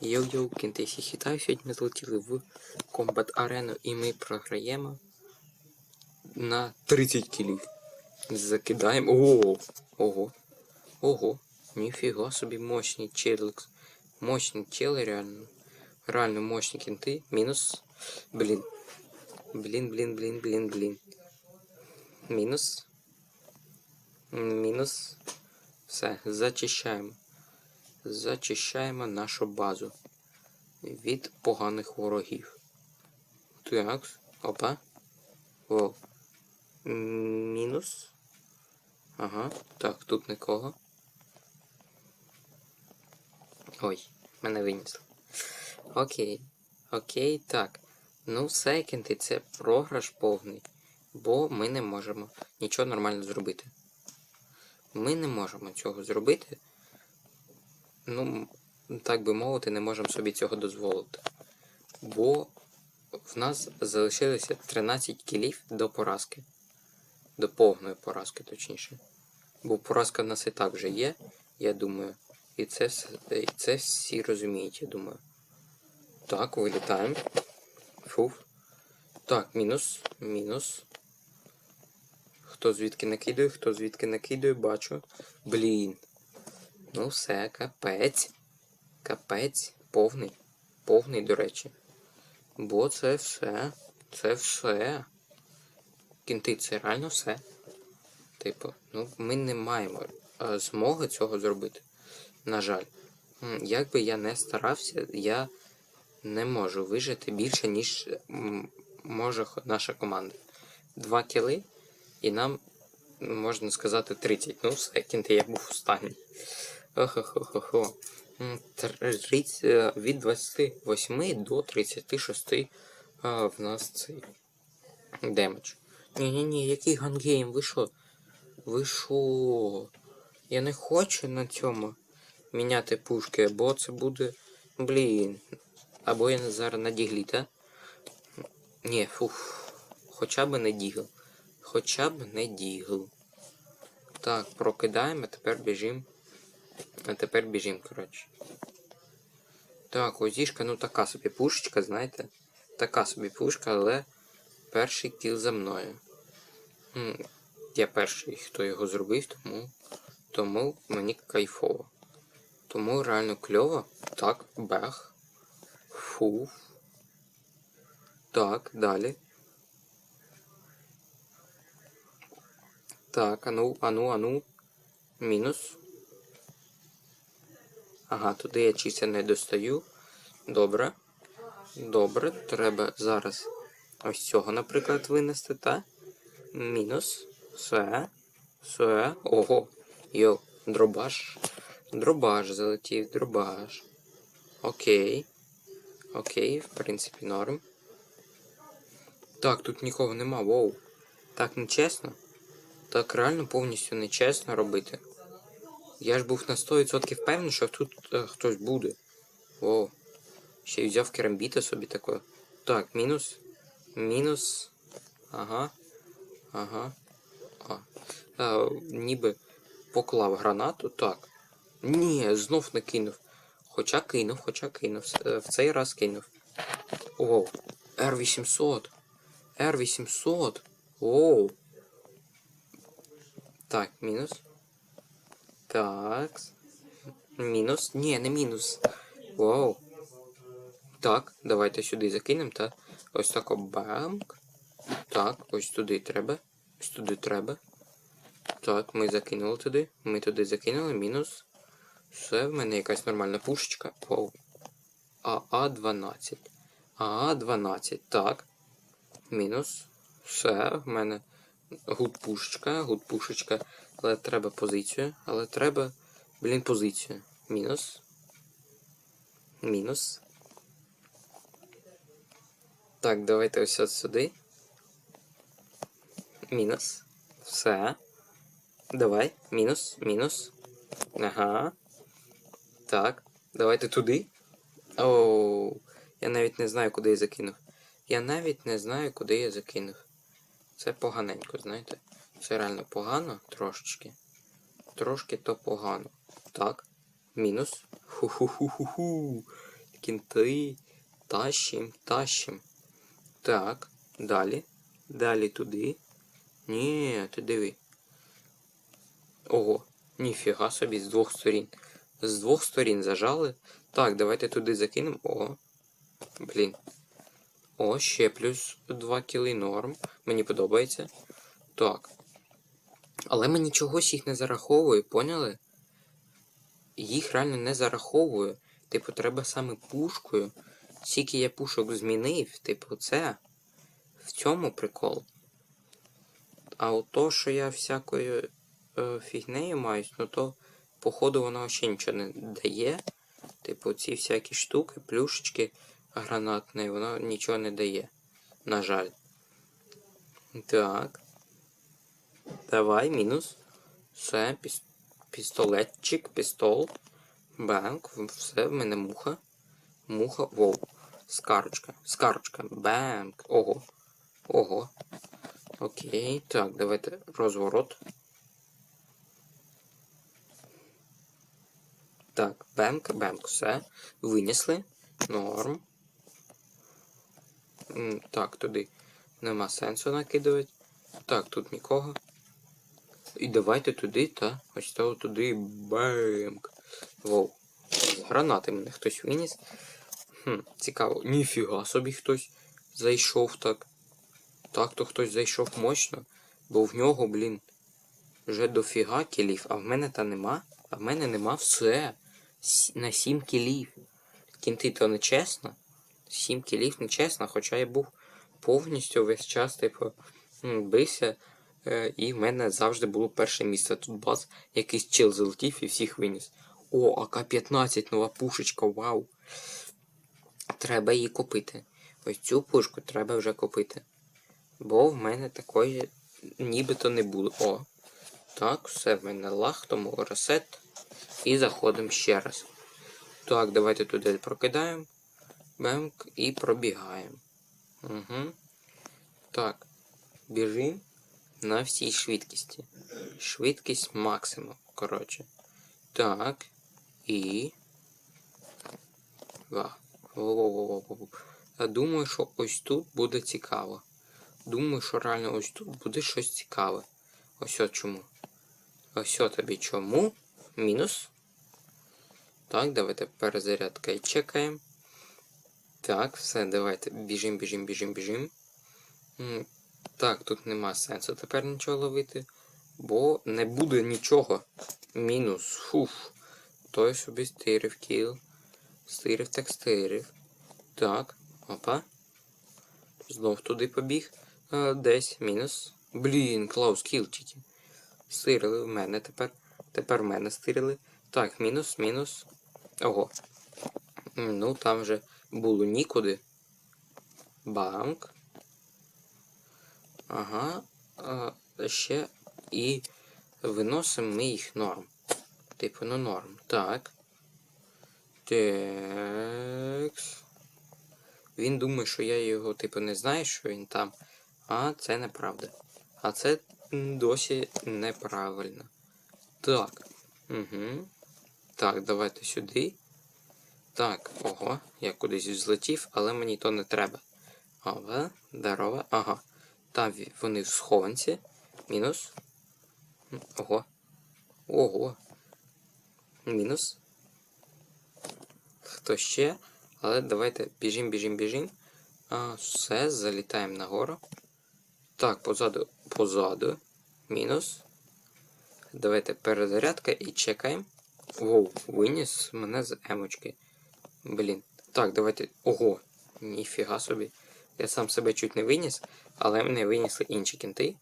Йоу-йоу, кінти всі хітаю, сьогодні ми в комбат арену і ми програємо на 30 кілів. Закидаємо. Ого! Ого! Ого! Ніфіга собі мощний челикс. Мощний чели реально. Реально мощні кінти. Мінус. Блін. Блін, блін, блін, блін, блін. Мінус. Мінус. Все, зачищаємо. Зачищаємо нашу базу від поганих ворогів. Так, опа. О. Мінус. Ага. Так, тут нікого. Ой, мене винесло. Окей. Окей, так. Ну, секенди це програш повний. Бо ми не можемо нічого нормально зробити. Ми не можемо цього зробити. Ну, так би мовити, не можемо собі цього дозволити. Бо в нас залишилося 13 кілів до поразки. До повної поразки, точніше. Бо поразка в нас і так вже є, я думаю. І це, і це всі розуміють, я думаю. Так, вилітаємо. Фуф. Так, мінус, мінус. Хто звідки накидує, хто звідки накидує, бачу. Блін. Ну все, капець. Капець. Повний. Повний, до речі. Бо це все. Це все. Кінти, це реально все. Типу, ну, ми не маємо е, змоги цього зробити. На жаль. Як би я не старався, я не можу вижити більше, ніж може наша команда. Два кіли, і нам, можна сказати, 30. Ну, все, кінти, я був останній. Охо-хо-хо-хо. М, тридцять- е, Від 28 до 36 а, в нас цей демедж. Ні-ні-ні, який гангейм, ви що? Ви що? Я не хочу на цьому міняти пушки, бо це буде. Блін. Або я зараз на діглі, та? Ні, фух. Хоча б не дігл. Хоча б не дігл. Так, прокидаємо, тепер біжимо. А тепер біжимо, коротше. Так, озішка, ну така собі пушечка, знаєте. Така собі пушка, але перший кіл за мною. Я перший, хто його зробив, тому, тому мені кайфово. Тому реально кльово. Так, бех. Фу. Так, далі. Так, ану, ану, ану. Мінус. Ага, туди я чися не достаю. Добре. Добре, треба зараз ось цього, наприклад, винести, та? Мінус. Все. Все. Ого. Йо, дробаш. Дробаш залетів, дробаш. Окей. Окей, в принципі, норм. Так, тут нікого нема, воу. Так нечесно. Так реально повністю нечесно робити. Я ж був на 100% впевнений, що тут е, хтось буде. О, ще й взяв керамбіта собі такое. Так, мінус. Мінус. Ага. Ага. А. а ніби поклав гранату. Так. Ні, знов не кинув. Хоча кинув, хоча кинув. Е, В цей раз кинув. О, Р800. Р800. Оу. Так, мінус. Так. Мінус. Ні, не мінус. Вау. Так, давайте сюди закинемо, та. Ось так бамк. Так, ось туди треба. Ось туди треба. Так, ми закинули туди. Ми туди закинули. Мінус. Все, в мене якась нормальна пушечка. Вау. АА-12. АА-12. Так. Мінус. Все, в мене гуд пушечка, гуд пушечка. Але треба позицію. Але треба, блін, позицію. Мінус. Мінус. Так, давайте ось от сюди. Мінус. Все. Давай. Мінус, мінус. Ага. Так. Давайте туди. Оу. Я навіть не знаю, куди я закинув. Я навіть не знаю, куди я закинув. Це поганенько, знаєте? Це реально погано трошечки. Трошки то погано. Так. Мінус. Ху-ху-ху-ху-ху. кінти. Тащим, тащим. Так, далі. Далі туди. Ні, ти диви. Ого, ніфіга собі, з двох сторін. З двох сторін зажали. Так, давайте туди закинемо. О. Блін. О, ще плюс 2 кіли норм. Мені подобається. Так. Але мені чогось їх не зараховує, поняли? Їх реально не зараховую. Типу, треба саме пушкою. Скільки я пушок змінив, типу, це. В цьому прикол. А от то, що я всякою е, фігнею маюсь, ну то, походу, воно ще нічого не дає. Типу, ці всякі штуки, плюшечки гранатні, воно нічого не дає. На жаль. Так. Давай, мінус. Все, піс... пістолетчик, пістол. Банк, все, в мене муха. Муха, воу. Скарочка. Скарочка. Бенк. Ого. Ого. Окей. Так, давайте розворот. Так, бенк, бенк, все. Винесли. Норм. Так, туди нема сенсу накидувати. Так, тут нікого. І давайте туди, та ось того туди бемк. Воу. Гранати мене хтось виніс. Хм, цікаво. Ніфіга собі хтось зайшов так. Так то хтось зайшов мощно, бо в нього, блін, вже дофіга кілів, а в мене та нема. А в мене нема все. На 7 кілів. Кінти то не чесно. 7 кілів не чесно, хоча я був повністю весь час, типу, м, бився. Е, і в мене завжди було перше місце. Тут бац, якийсь чил залетів і всіх виніс. О, АК-15, нова пушечка, вау. Треба її купити. Ось цю пушку треба вже купити. Бо в мене такої нібито не було. О. Так, все в мене лаг, тому ресет. І заходимо ще раз. Так, давайте туди прокидаємо. Бемк і пробігаємо. Угу. Так. Біжимо на всій швидкості. Швидкість максимум, коротше. Так. І. Ва. Я думаю, що ось тут буде цікаво. Думаю, що реально ось тут буде щось цікаве. Ось от чому. Ось от тобі чому. Мінус. Так, давайте перезарядка і чекаємо. Так, все, давайте біжим, біжим, біжим, біжим. Так, тут нема сенсу тепер нічого ловити. Бо не буде нічого. Мінус. Фуф. Той собі стирив кіл. Стирив так стирив. Так. Опа. Знов туди побіг. А, десь. Мінус. Блін, Клаус кіл тільки. Стирили в мене тепер. Тепер в мене стирили. Так, мінус, мінус. Ого. Ну, там вже було нікуди. Банк. Ага. А, ще і виносимо ми їх норм. Типу, ну норм. Так. Текс. Він думає, що я його, типу, не знаю, що він там. А це неправда. А це досі неправильно. Так. Угу. Так, давайте сюди. Так, ого, я кудись злетів, але мені то не треба. Ова, здорово. Ага. Там вони в схованці. Мінус. Ого. Ого. Мінус. Хто ще? Але давайте біжим, біжим, біжим. А, все, залітаємо нагору. Так, позаду, позаду. Мінус. Давайте перезарядка і чекаємо. Воу, виніс мене з емочки. Блін. Так, давайте. Ого, ніфіга собі. Я сам себе чуть не виніс, але мене винесли інші кінти.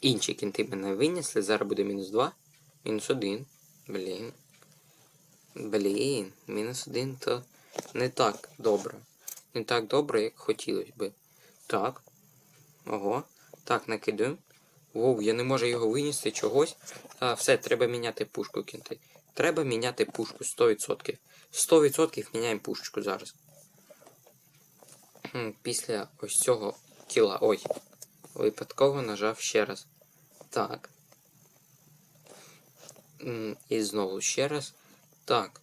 Інші кінти мене винесли. Зараз буде мінус 2. Мінус 1. Блін. Блін, мінус 1 то не так добре. Не так добре, як хотілося би. Так. Ого. Так, накидуємо. Воу, я не можу його винести чогось. А, все, треба міняти пушку кінти. Треба міняти пушку 100%. 100% міняємо пушечку зараз. Після ось цього кіла. Ой. Випадково нажав ще раз. Так. І знову ще раз. Так.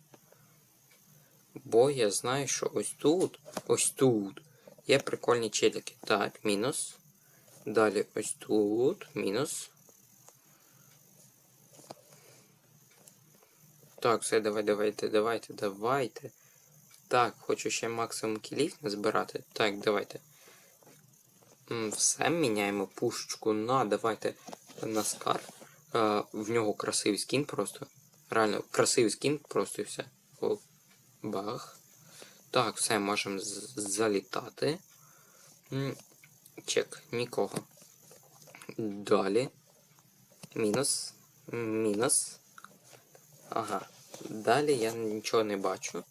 Бо я знаю, що ось тут, ось тут є прикольні челіки. Так, мінус. Далі ось тут, мінус. Так, все, давай, давайте, давайте, давайте. Так, хочу ще максимум кілів назбирати. Так, давайте. Все, міняємо пушечку на, давайте на скар. Е, в нього красивий скін просто. Реально, красивий скін просто і все. О, бах. Так, все, можемо залітати. Чек, нікого. Далі. Мінус. Мінус. Ага. Далі я нічого не бачу.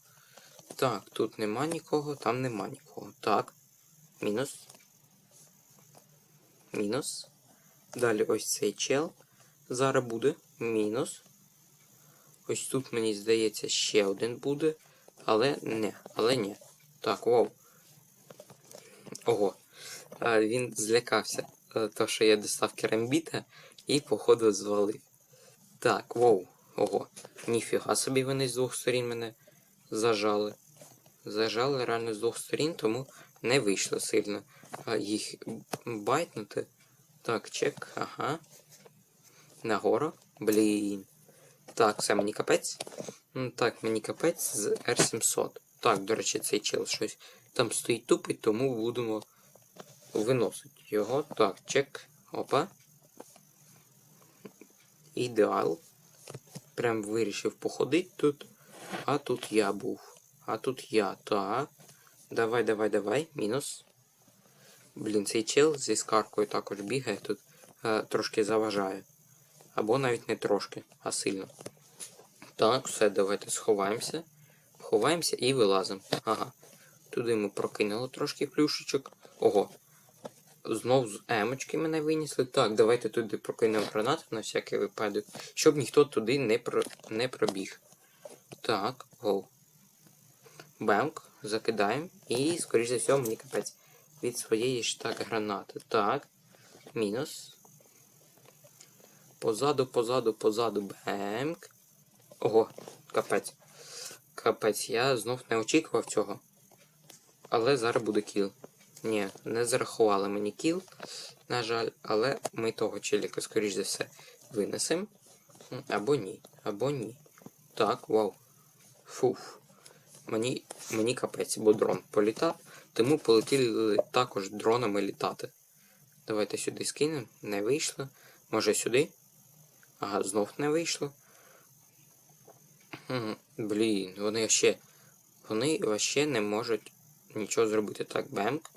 Так, тут нема нікого, там нема нікого. Так. Мінус. Мінус. Далі ось цей чел. Зараз буде. Мінус. Ось тут, мені здається, ще один буде. Але не, але ні. Так, вау. Ого. А, він злякався, е, то, що я достав керамбіта і, походу, звалив. Так, вау. Ого. Ніфіга собі вони з двох сторін мене зажали. Зажали реально з двох сторін, тому не вийшло сильно їх байтнути. Так, чек, ага. Нагору. Блін. Так, все, мені капець. Так, мені капець з R700. Так, до речі, цей чел щось там стоїть тупить, тому будемо виносити його. Так, чек. Опа. Ідеал. Прям вирішив походити тут. А тут я був. А тут я. Так. Давай, давай, давай. Мінус. Блін, цей чел зі скаркою також бігає тут. Е, трошки заважає. Або навіть не трошки, а сильно. Так, все, давайте сховаємося. Ховаємося і вилазимо. Ага. Туди ми прокинули трошки плюшечок. Ого. Знов з емочки мене винесли. Так, давайте туди прокинемо гранату на всякий випадок, щоб ніхто туди не, про... не пробіг. Так, гоу. Бемк, закидаємо. І, скоріш за все, мені капець від своєї ж так гранати. Так. Мінус. Позаду, позаду, позаду. Бемк. Ого, капець. Капець, я знов не очікував цього. Але зараз буде кіл. Ні, не зарахували мені кіл, на жаль, але ми того челіка, скоріш за все, винесемо. Або ні. Або ні. Так, вау. Фуф. Мені, мені капець, бо дрон політав, тому полетіли також дронами літати. Давайте сюди скинемо. Не вийшло. Може сюди? Ага, знов не вийшло. Блін, вони ще. Вони вообще не можуть нічого зробити. Так, бемк.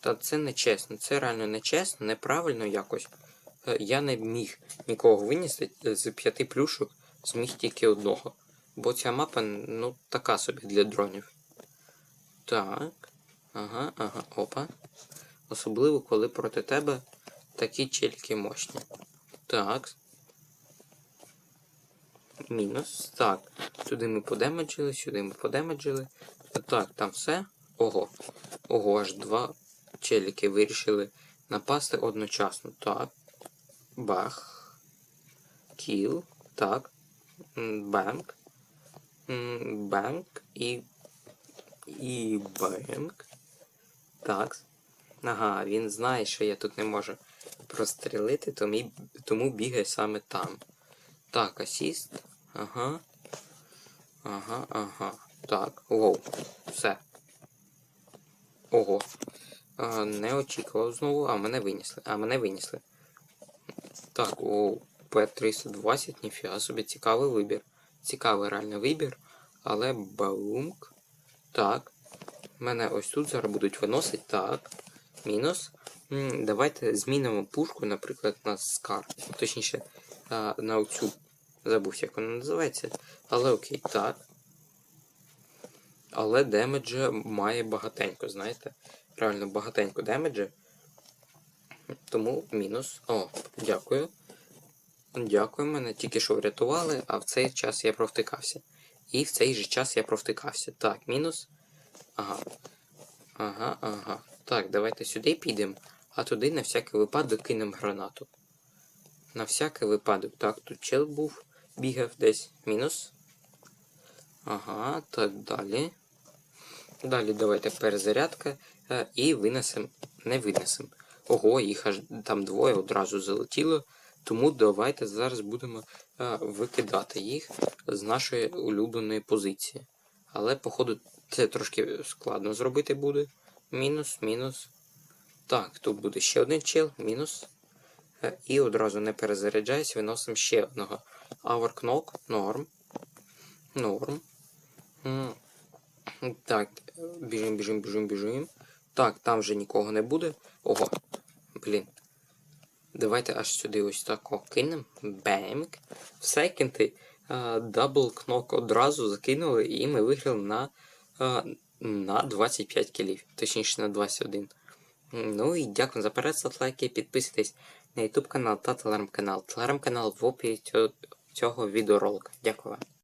Та це не чесно. Це реально не чесно, неправильно якось. Е, Я не міг нікого винести з п'яти плюшок, зміг тільки одного. Бо ця мапа, ну, така собі для дронів. Так. Ага, ага, опа. Особливо, коли проти тебе такі чельки мощні. Так. Мінус. Так. Туди ми подемеджили, сюди ми подемеджили. Так, там все. Ого. Ого, аж два челіки вирішили напасти одночасно. Так. Бах. Кіл. Так. М, Бемк. І. І бемк. Так. Ага, він знає, що я тут не можу прострілити, тому, тому бігає саме там. Так, асіст. Ага. Ага, ага. Так, воу. Все. Ого. Не очікував знову, а мене винесли. А мене винесли. Так, оу. П320, ніфіга собі цікавий вибір. Цікавий реально вибір. Але баумк. Так. Мене ось тут зараз будуть виносити. Так. Мінус. Давайте змінимо пушку, наприклад, на скар. Точніше, на оцю. Забувся, як вона називається. Але окей, так. Але демеджа має багатенько, знаєте? Реально багатенько демеджа. Тому мінус. О, дякую. Дякую, мене тільки що врятували, а в цей час я провтикався. І в цей же час я провтикався. Так, мінус. Ага. Ага, ага. Так, давайте сюди підемо, а туди на всякий випадок кинемо гранату. На всякий випадок. Так, тут чел був, бігав десь. Мінус. Ага, так далі. Далі давайте перезарядка е, і винесемо, не винесемо. Ого, їх аж там двоє одразу залетіло. Тому давайте зараз будемо е, викидати їх з нашої улюбленої позиції. Але, походу, це трошки складно зробити буде. Мінус, мінус. Так, тут буде ще один чел, мінус. Е, І одразу не перезаряджаясь, виносимо ще одного. Our норм. Норм. Так, біжим, біжим, біжим, біжим. Так, там вже нікого не буде. Ого. Блін. Давайте аж сюди ось тако кинемо. Бемк. Все кінти. Дабл кнок одразу закинули, і ми виграли на, на 25 кілів. Точніше на 21. Ну і дякую за перегляд, лайки, підписуйтесь на YouTube канал та телеграм-канал. Телеграм-канал в описі цього відеоролика. Дякую вам.